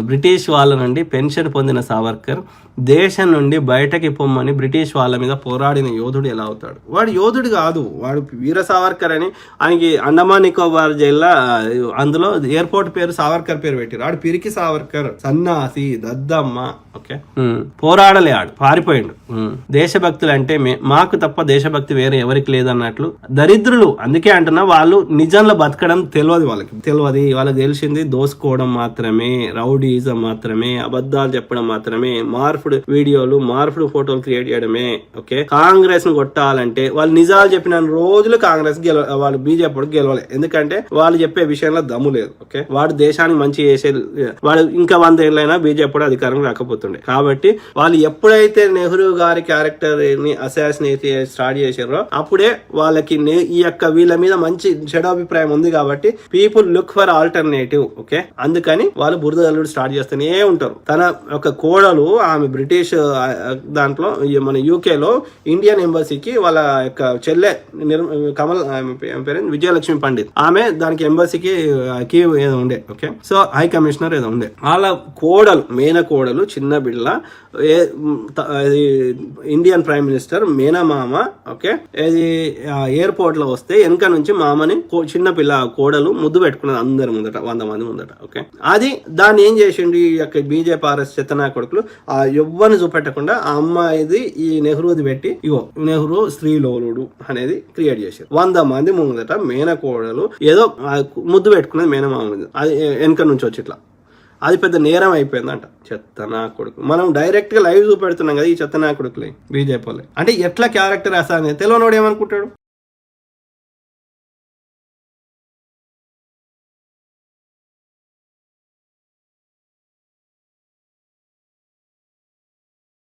British వాళ్ళ నుండి pension పొందిన సావర్కర్ దేశం నుండి బయటకి పొమ్మని బ్రిటిష్ వాళ్ళ మీద పోరాడిన యోధుడు ఎలా అవుతాడు? వాడు యోధుడు కాదు. వాడు వీర సావర్కర్ అని ఆయనకి అండమాన్ నికోబార్ జైల్లో అందులో ఎయిర్పోర్ట్ పేరు సావర్కర్ పేరు పెట్టారు. ఆడు పిరికి సావర్కర్ సన్నాసి దద్దమ్మ ఓకే. పోరాడలే ఆడు. పారిపోయిండు. దేశభక్తులు అంటే మాకు తప్ప దేశభక్తి వేరే ఎవరికి లేదన్నట్లు దరిద్రులు. అందుకే అంటున్నా వాళ్ళు నిజంలో బతకడం తెలియదు వాళ్ళకి. తెలియదు వాళ్ళకి తెలిసింది దోసుకోవడం మాత్రమే. రౌడీజం మాత్రమే అబద్ధాలు చెప్పడం మాత్రమే మార్పుడు వీడియోలు మార్పుడు ఫోటోలు క్రియేట్ చేయడమే ఓకే? కాంగ్రెస్ను కొట్టాలంటే వాళ్ళు నిజాలు చెప్పిన రోజులు కాంగ్రెస్ గెలవ వాళ్ళు బీజేపీ గెలవలే. ఎందుకంటే వాళ్ళు చెప్పే విషయంలో దమ్ము లేదు ఓకే? వాడు దేశానికి మంచి చేసే వాడు ఇంకా వంద ఏళ్ళైనా బీజేపీ అధికారం రాకపోతుండే. కాబట్టి వాళ్ళు ఎప్పుడైతే నెహ్రూ గారి క్యారెక్టర్ని అసాసినేట్ స్టార్ట్ చేసారో అప్పుడే వాళ్ళకి ఈ యొక్క వీళ్ళ మీద మంచి చెడాభిప్రాయం ఉంది కాబట్టి people look for alternative okay? అందుకని వాళ్ళు బురద అల్లుడు స్టార్ట్ చేస్తూనే ఉంటారు. తన ఒక కోడలు ఆమె బ్రిటిష్ దాంట్లో మన యూకే లో ఇండియన్ ఎంబసీకి వాళ్ళ యొక్క చెల్లె కమల్ పేరు విజయలక్ష్మి పండిత్. ఆమె దానికి ఎంబసీకి కీ ఏదో ఉండే ఓకే? సో హై కమిషనర్ ఏదో ఉండే. వాళ్ళ కోడలు మేన కోడలు చిన్న బిడ్డ ఇండియన్ ప్రైమ్ మినిస్టర్ మేనమామ ఓకే? ఇది ఎయిర్పోర్ట్లో వస్తే వెనక నుంచి మామని చిన్న పిల్ల కోడలు ముద్దు పెట్టుకున్నది అందరి ముందట వంద మంది ముందట ఓకే? అది దాన్ని ఏం చేసిండు? ఈ యొక్క బీజేపీ ఆర్ఎస్ చెత్తనా కొడుకులు ఆ ఎవ్వని చూపెట్టకుండా ఆ అమ్మాయిది ఈ నెహ్రూది పెట్టి ఇగో నెహ్రూ స్త్రీలోలుడు అనేది క్రియేట్ చేశారు వంద మంది ముందట మేనకోడలు ఏదో ముద్దు పెట్టుకున్నది మేనమామ అది వెనక నుంచి వచ్చి ఇట్లా. అది పెద్ద నేరం అయిపోయిందంట. చెత్త నా కొడుకు. మనం డైరెక్ట్గా లైవ్ చూపెడుతున్నాం కదా ఈ చెత్త నా కొడుకులే బీజేపీ అంటే ఎట్లా క్యారెక్టర్ అసలు తెలియనోడు ఏమనుకుంటాడు?